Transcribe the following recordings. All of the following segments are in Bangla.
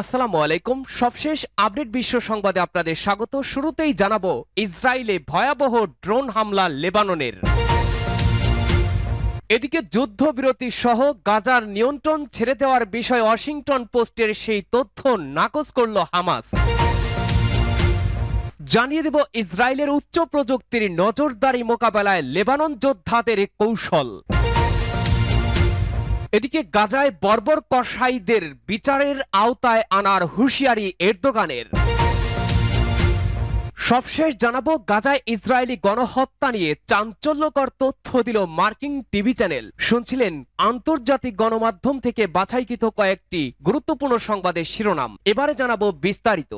আসসালামু আলাইকুম। সবশেষ আপডেট বিশ্ব সংবাদে আপনাদের স্বাগত। শুরুতেই জানাব ইসরায়েলে ভয়াবহ ড্রোন হামলা লেবাননের। এদিকে যুদ্ধবিরতি সহ গাজার নিয়ন্ত্রণ ছেড়ে দেওয়ার বিষয়ে ওয়াশিংটন পোস্টের সেই তথ্য নাকচ করল হামাস। জানিয়ে দেব ইসরায়েলের উচ্চ প্রযুক্তির নজরদারি মোকাবেলায় লেবানন যোদ্ধাদের কৌশল। এদিকে গাজায় বর্বর কসাইদের বিচারের আওতায় আনার হুঁশিয়ারি এরদোগানের। সবশেষ জানাব, গাজায় ইসরায়েলি গণহত্যা নিয়ে চাঞ্চল্যকর তথ্য দিল মার্কিন টিভি চ্যানেল। শুনছিলেন আন্তর্জাতিক গণমাধ্যম থেকে বাছাইকৃত কয়েকটি গুরুত্বপূর্ণ সংবাদের শিরোনাম। এবারে জানাব বিস্তারিত।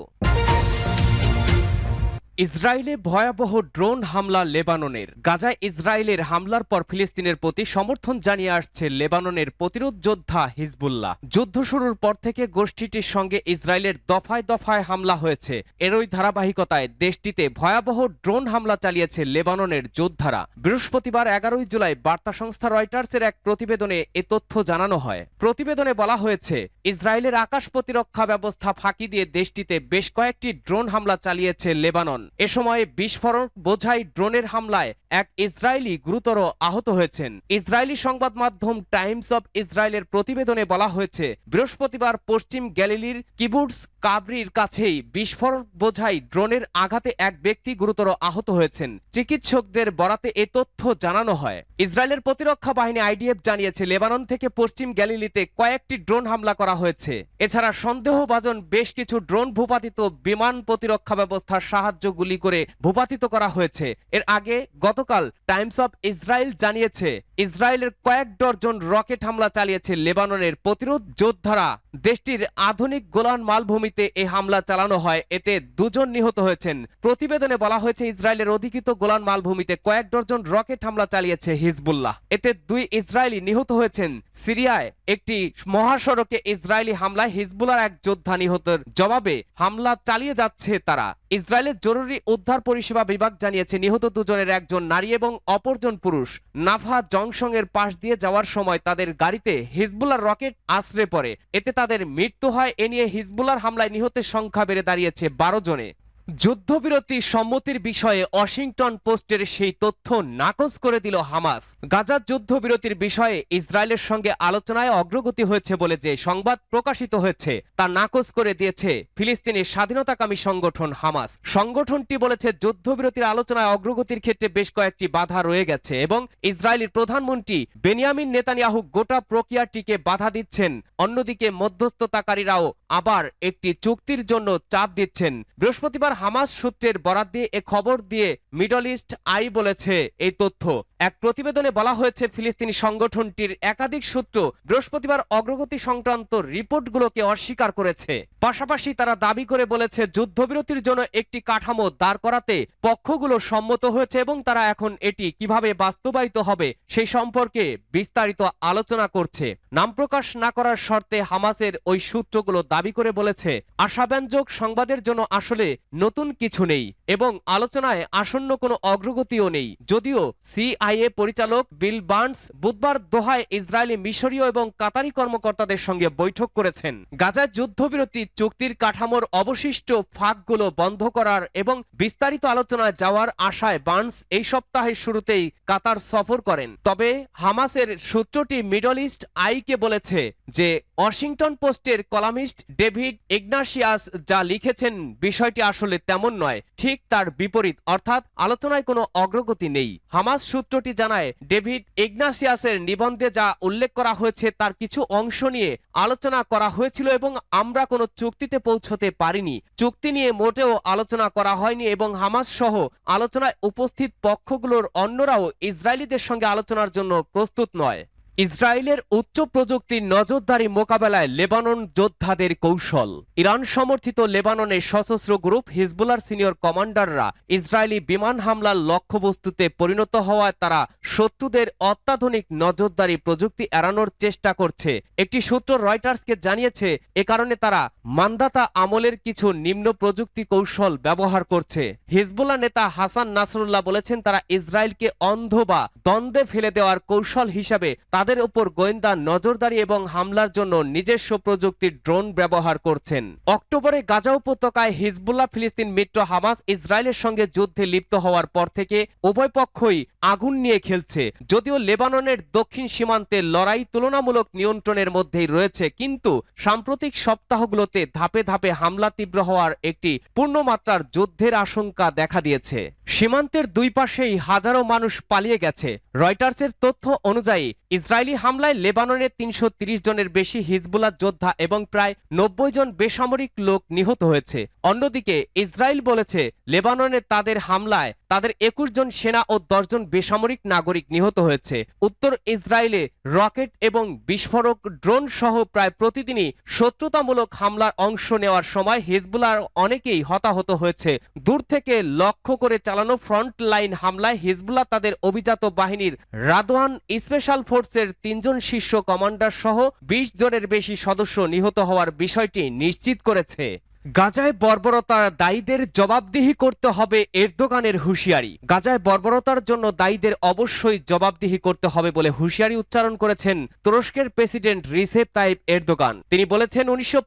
ইসরায়েলে ভয়াবহ ড্রোন হামলা লেবাননের। গাজায় ইসরায়েলের হামলার পর ফিলিস্তিনের প্রতি সমর্থন জানিয়ে আসছে লেবাননের প্রতিরোধ যোদ্ধা হিজবুল্লাহ। যুদ্ধ শুরুর পর থেকে গোষ্ঠীটির সঙ্গে ইসরায়েলের দফায় দফায় হামলা হয়েছে। এরই ধারাবাহিকতায় দেশটিতে ভয়াবহ ড্রোন হামলা চালিয়েছে লেবাননের যোদ্ধারা। বৃহস্পতিবার এগারোই জুলাই বার্তা সংস্থা রয়টার্সের এক প্রতিবেদনে এ তথ্য জানানো হয়। প্রতিবেদনে বলা হয়েছে ইসরায়েলের আকাশ প্রতিরক্ষা ব্যবস্থা ফাঁকি দিয়ে দেশটিতে বেশ কয়েকটি ড্রোন হামলা চালিয়েছে লেবানন। এ সময় বিস্ফোরক বোঝাই ড্রোনের হামলায় এক ইসরায়েলি গুরুতর আহত হয়েছেন। ইসরায়েলি সংবাদ মাধ্যম টাইমস অব ইসরায়েলের প্রতিবেদনে বলা হয়েছে, বৃহস্পতিবার পশ্চিম গ্যালিলির কিবুটস কাবরির কাছেই বিস্ফোরক বোঝাই ড্রোনের আঘাতে এক ব্যক্তি গুরুতর আহত হয়েছেন। চিকিৎসকদের বরাতে এ তথ্য জানানো হয়। ইসরায়েলের প্রতিরক্ষা বাহিনী আইডিএফ জানিয়েছে, লেবানন থেকে পশ্চিম গ্যালিলিতে কয়েকটি ড্রোন হামলা করা হয়েছে। এছাড়া সন্দেহভাজন বেশ কিছু ড্রোন ভূপাতিত বিমান প্রতিরক্ষা ব্যবস্থার সাহায্য গুলি করে ভূপাতিত করা হয়েছে। এর আগে গতকাল টাইমস অব ইসরায়েল জানিয়েছে, ইসরায়েলের কয়েক ডজন রকেট হামলা চালিয়েছে লেবাননের প্রতিরোধ যোদ্ধারা। দেশটির আধুনিক গোলান মালভূমিতে এই হামলা চালানো হয়। এতে দুজন নিহত হয়েছেন। প্রতিবেদনে বলা হয়েছে, ইসরায়েলের অধিকৃত গোলান মালভূমিতে কয়েক ডজন রকেট হামলা চালিয়েছে হিজবুল্লাহ। এতে দুই ইসরায়েলি নিহত হয়েছেন। সিরিয়ায় একটি মহাসড়কে ইসরায়েলি হামলায় হিজবুল্লার এক যোদ্ধা নিহতের জবাবে হামলা চালিয়ে যাচ্ছে তারা। ইসরায়েলের জরুরি উদ্ধার পরিষেবা বিভাগ জানিয়েছে, নিহত দুজনের একজন নারী এবং অপরজন পুরুষ। নাফা জংশন এর পাশ দিয়ে যাওয়ার সময় তাদের গাড়িতে হিজবুল্লার রকেট আশ্রে পড়ে। এতে তাদের মৃত্যু হয় এ নিয়ে হিজবুলার হামলায় নিহতের সংখ্যা বেড়ে দাঁড়িয়েছে বারো জনে। যুদ্ধবিরতি সম্মতির বিষয়ে ওয়াশিংটন পোস্টের সেই তথ্য নাকচ করে দিল হামাস। গাজার যুদ্ধবিরতির বিষয়ে ইসরায়েলের সঙ্গে আলোচনায় অগ্রগতি হয়েছে বলে যে সংবাদ প্রকাশিত হয়েছে, তা নাকচ করে দিয়েছে ফিলিস্তিনের স্বাধীনতাকামী সংগঠন হামাস। সংগঠনটি বলেছে, যুদ্ধবিরতির আলোচনায় অগ্রগতির ক্ষেত্রে বেশ কয়েকটি বাধা রয়ে গেছে এবং ইসরায়েলের প্রধানমন্ত্রী বেনিয়ামিন নেতানিয়াহু গোটা প্রক্রিয়াটিকে বাধা দিচ্ছেন। অন্যদিকে মধ্যস্থতাকারীরাও আবার একটি চুক্তির জন্য চাপ দিচ্ছেন। বৃহস্পতিবার হামাস সূত্রের বরাদ্দে দিয়ে এ খবর দিয়ে মিডল ইস্ট আই বলেছে এই তথ্য। এক প্রতিবেদনে বলা হয়েছে, ফিলিস্তিনি সংগঠনটির একাধিক সূত্র বৃহস্পতিবার অগ্রগতি সংক্রান্ত রিপোর্টগুলোকে অস্বীকার করেছে। পাশাপাশি তারা দাবি করে বলেছে, যুদ্ধবিরতির জন্য একটি কাঠামো দাঁড় করাতে পক্ষগুলো সম্মত হয়েছে এবং তারা এখন এটি কীভাবে বাস্তবায়িত হবে সেই সম্পর্কে বিস্তারিত আলোচনা করছে। নাম প্রকাশ না করার শর্তে হামাসের ওই সূত্রগুলো দাবি করে বলেছে, আশাব্যঞ্জক সংবাদের জন্য আসলে নতুন কিছু নেই এবং আলোচনায় আসন্ন কোনো অগ্রগতিও নেই। যদিও সিআইএ পরিচালক বিল বার্নস বুধবার দোহায় ইসরায়েলি মিশরীয় এবং কাতারি কর্মকর্তাদের সঙ্গে বৈঠক করেছেন। গাজায় যুদ্ধবিরতি চুক্তির কাঠামোর অবশিষ্ট ফাঁকগুলো বন্ধ করার এবং বিস্তারিত আলোচনায় যাওয়ার আশায় বার্নস এই সপ্তাহের শুরুতেই কাতার সফর করেন। তবে হামাসের সূত্রটি মিডল ইস্ট আইকে বলেছে যে ওয়াশিংটন পোস্টের কলামিস্ট ডেভিড ইগনাসিয়াস যা লিখেছেন, বিষয়টি আসলে তেমন নয়, ঠিক তার বিপরীত, অর্থাৎ আলোচনায় কোনো অগ্রগতি নেই। হামাস সূত্রটি জানায়, ডেভিড ইগনাসিয়াসের নিবন্ধে যা উল্লেখ করা হয়েছে তার কিছু অংশ নিয়ে আলোচনা করা হয়েছিল এবং আমরা কোনো চুক্তিতে পৌঁছতে পারিনি। চুক্তি নিয়ে মোটেও আলোচনা করা হয়নি এবং হামাস সহ আলোচনায় উপস্থিত পক্ষগুলোর অন্যরাও ইসরায়েলিদের সঙ্গে আলোচনার জন্য প্রস্তুত নয়। ইসরায়েলের উচ্চ প্রযুক্তির নজরদারি মোকাবেলায় লেবানন যোদ্ধাদের কৌশল। ইরান সমর্থিত লেবাননের সশস্ত্র গ্রুপ হিজবুলার সিনিয়র কমান্ডাররা ইসরায়েলি বিমান হামলার লক্ষ্যবস্তুতে পরিণত হওয়ায় তারা শত্রুদের অত্যাধুনিক নজরদারি প্রযুক্তি এড়ানোর চেষ্টা করছে। একটি সূত্র রয়টার্সকে জানিয়েছে, এ কারণে তারা মান্দাতা আমলের কিছু নিম্ন প্রযুক্তি কৌশল ব্যবহার করছে। হিজবুল্লাহ নেতা হাসান নাসরুল্লাহ বলেছেন, তারা ইসরায়েলকে অন্ধ বা দ্বন্দ্বে ফেলে দেওয়ার কৌশল হিসাবে তাদের তাদের উপর গোয়েন্দা নজরদারি এবং হামলার জন্য নিজস্ব প্রযুক্তির ড্রোন ব্যবহার করছেন। অক্টোবরে গাজা উপত্যকায় হিজবুল্লাহ ফিলিস্তিন মিত্র হামাস ইসরায়েলের সঙ্গে যুদ্ধে লিপ্ত হওয়ার পর থেকে উভয় পক্ষই আগুন নিয়ে খেলছে। যদিও লেবাননের দক্ষিণ সীমান্তে লড়াই তুলনামূলক নিয়ন্ত্রণের মধ্যেই রয়েছে, কিন্তু সাম্প্রতিক সপ্তাহগুলোতে ধাপে ধাপে হামলা তীব্র হওয়ার একটি পূর্ণমাত্রার যুদ্ধের আশঙ্কা দেখা দিয়েছে। সীমান্তের দুই পাশেই হাজারো মানুষ পালিয়ে গেছে। রয়টার্সের তথ্য অনুযায়ী ইসরায়েলি হামলায় লেবাননের তিনশো জনের বেশি হিজবুল্লাহ যোদ্ধা এবং প্রায় নব্বই জন বেসামরিক লোক নিহত হয়েছে। অন্যদিকে ইসরায়েল বলেছে, লেবাননে তাদের হামলায় তাদের একুশ জন সেনা ও দশজন বেসামরিক নাগরিক নিহত হয়েছে। উত্তর ইসরায়েলে রকেট এবং বিস্ফোরক ড্রোন সহ প্রায় প্রতিদিনই শত্রুতামূলক হামলার অংশ নেওয়ার সময় হিজবুলার অনেকেই হতাহত হয়েছে। দূর থেকে লক্ষ্য করে চালানো ফ্রন্ট লাইন হামলায় হিজবুল্লাহ তাদের অভিজাত বাহিনীর রাদওয়ান স্পেশাল ফোর্সের তিনজন শীর্ষ কমান্ডার সহ বিশ জনের বেশি সদস্য নিহত হওয়ার বিষয়টি নিশ্চিত করেছে। গাজায় বর্বরতার দায়ীদের জবাবদিহি করতে হবে এরদোগানের হুঁশিয়ারি। গাজায় বর্বরতার জন্য দায়ীদের অবশ্যই জবাবদিহি করতে হবে বলে হুঁশিয়ারি উচ্চারণ করেছেন তুরস্কের প্রেসিডেন্ট রিসেপ তাইব এরদোগান। তিনি বলেছেন, উনিশশো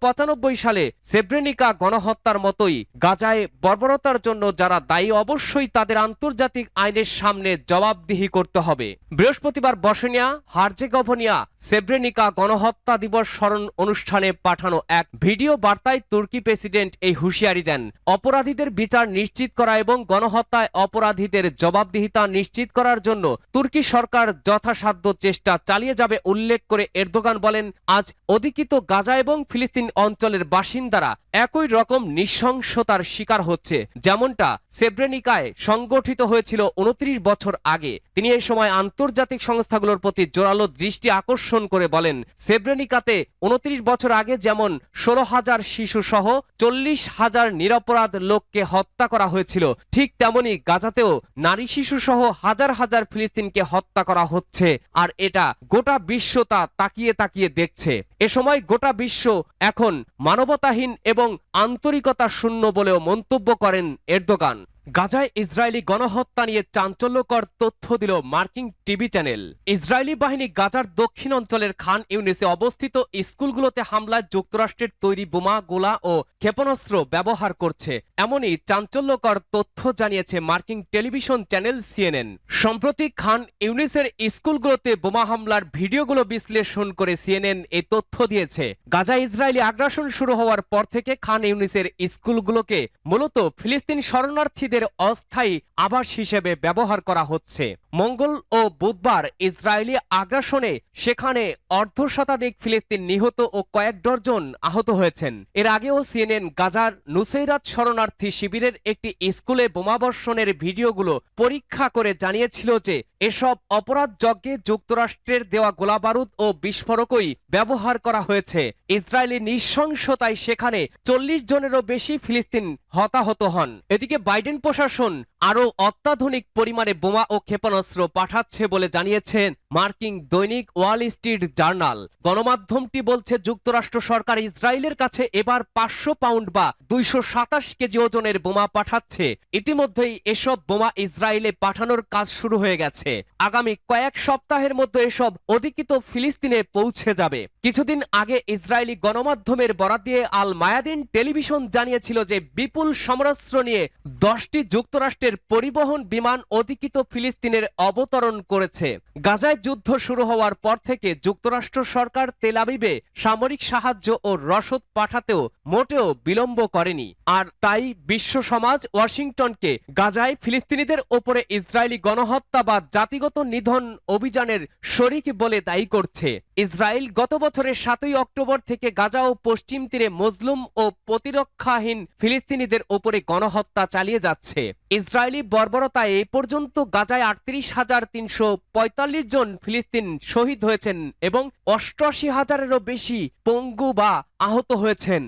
সালে সেব্রেনিকা গণহত্যার মতোই গাজায় বর্বরতার জন্য যারা দায়ী, অবশ্যই তাদের আন্তর্জাতিক আইনের সামনে জবাবদিহি করতে হবে। বৃহস্পতিবার বসনিয়া, হার্জেগভনিয়া সেব্রেনিকা গণহত্যা দিবস স্মরণ অনুষ্ঠানে পাঠানো এক ভিডিও বার্তায় তুর্কি প্রেসিডেন্ট এই হুঁশিয়ারি দেন। অপরাধীদের বিচার নিশ্চিত করা এবং গণহত্যায় অপরাধীদের জবাবদিহিতা নিশ্চিত করার জন্য তুর্কি সরকার যথাসাধ্য চেষ্টা চালিয়ে যাবে উল্লেখ করে এরদোগান বলেন, আজ অধিকৃত গাজা এবং ফিলিস্তিন অঞ্চলের বাসিন্দারা একই রকম নৃশংসতার শিকার হচ্ছে। যেমনটা সেব্রেনিকায় সংগঠিত হয়েছিল উনত্রিশ বছর আগে। তিনি এই সময় আন্তর্জাতিক সংস্থাগুলোর প্রতি জোরালো দৃষ্টি আকর্ষণ করে বলেন সেব্রেনিকাতে উনত্রিশ বছর আগে যেমন ষোলো হাজার শিশু সহ চল্লিশ হাজার নিরপরাধ লোককে হত্যা করা হয়েছিল। ঠিক তেমনি গাজাতেও নারী শিশু সহ হাজার হাজার ফিলিস্তিনকে হত্যা করা হচ্ছে। আর এটা গোটা বিশ্ব তা তাকিয়ে তাকিয়ে দেখছে। এ সময় গোটা বিশ্ব এখন মানবতাহীন এবং আন্তরিকতা শূন্য বলেও মন্তব্য করেন এরদোগান। গাজায় ইসরায়েলি গণহত্যা নিয়ে চাঞ্চল্যকর তথ্য দিল মার্কিন টিভি চ্যানেল। ইসরায়েলি বাহিনী গাজার দক্ষিণ অঞ্চলের খান ইউনিসে অবস্থিত স্কুলগুলোতে হামলায় যুক্তরাষ্ট্রের তৈরি বোমা, গোলা ও ক্ষেপণাস্ত্র ব্যবহার করছে। এমনই চাঞ্চল্যকর তথ্য জানিয়েছে মার্কিন টেলিভিশন চ্যানেল সিএনএন। সম্প্রতি খান ইউনিসের স্কুলগুলোতে বোমা হামলার ভিডিওগুলো বিশ্লেষণ করে সিএনএন এ তথ্য দিয়েছে। গাজা ইসরায়েলি আগ্রাসন শুরু হওয়ার পর থেকে খান ইউনিসের স্কুলগুলোকে মূলত ফিলিস্তিন শরণার্থীদের অস্থায়ী আবাস হিসেবে ব্যবহার করা হচ্ছে। মঙ্গল ও বুধবার ইসরায়েলি আগ্রাসনে সেখানে অর্ধশতাধিক ফিলিস্তিন নিহত ও কয়েক ডজন আহত হয়েছেন। এর আগেও সিএনএন গাজার নুসৈরাত শরণার্থী শিবিরের একটি স্কুলে বোমাবর্ষণের ভিডিওগুলো পরীক্ষা করে জানিয়েছিল যে, এসব অপরাধ যজ্ঞে যুক্তরাষ্ট্রের দেওয়া গোলাবারুদ ও বিস্ফোরকই ব্যবহার করা হয়েছে। ইসরায়েলি নৃশংসতায় সেখানে চল্লিশ জনেরও বেশি ফিলিস্তিন হতাহত হন। এদিকে বাইডেন প্রশাসন আরও অত্যাধুনিক পরিমাণে বোমা ও ক্ষেপণাস্ত্র পাঠাচ্ছে বলে জানিয়েছেন মার্কিন দৈনিক ওয়াল স্ট্রিট জার্নাল। গণমাধ্যমটি বলছে, যুক্তরাষ্ট্র সরকার ইসরায়েলের কাছে এবার পাঁচশো পাউন্ড বা দুইশো সাতাশ কেজি ওজনের বোমা পাঠাচ্ছে। ইতিমধ্যেই এসব বোমা ইসরায়েলে পাঠানোর কাজ শুরু হয়ে গেছে। আগামী কয়েক সপ্তাহের মধ্যে এসব অধিকৃত ফিলিস্তিনে পৌঁছে যাবে। কিছুদিন আগে ইসরায়েলি গণমাধ্যমের বরাদ দিয়ে আল মায়াদিন টেলিভিশন জানিয়েছিল যে, বিপুল সমরাস্ত্র নিয়ে দশটি যুক্তরাষ্ট্রের পরিবহন, বিমান অধিকৃত ফিলিস্তিনের অবতরণ করেছে। গাজায় যুদ্ধ শুরু হওয়ার পর থেকে যুক্তরাষ্ট্র সরকার তেলাবিবে সামরিক সাহায্য ও রসদ পাঠাতেও মোটেও বিলম্ব করেনি। আর তাই বিশ্ব সমাজ ওয়াশিংটনকে গাজায় ফিলিস্তিনিদের ওপরে ইসরায়েলি গণহত্যা বা জাতিগত নিধন অভিযানের শরিক বলে দায়ী করছে। ইসরায়েল গত বছরের সাতই অক্টোবর থেকে গাজা ও পশ্চিম তীরে মজলুম ও প্রতিরক্ষাহীন ফিলিস্তিনিদের ওপরে গণহত্যা চালিয়ে যাচ্ছে। ইসরায়েলি বর্বরতায় এ পর্যন্ত গাজায় আটত্রিশ হাজার তিনশো পঁয়তাল্লিশ জন ফিলিস্তিন শহীদ হয়েছেন এবং অষ্টআশি হাজারেরও বেশি পঙ্গু বা আহত হয়েছেন।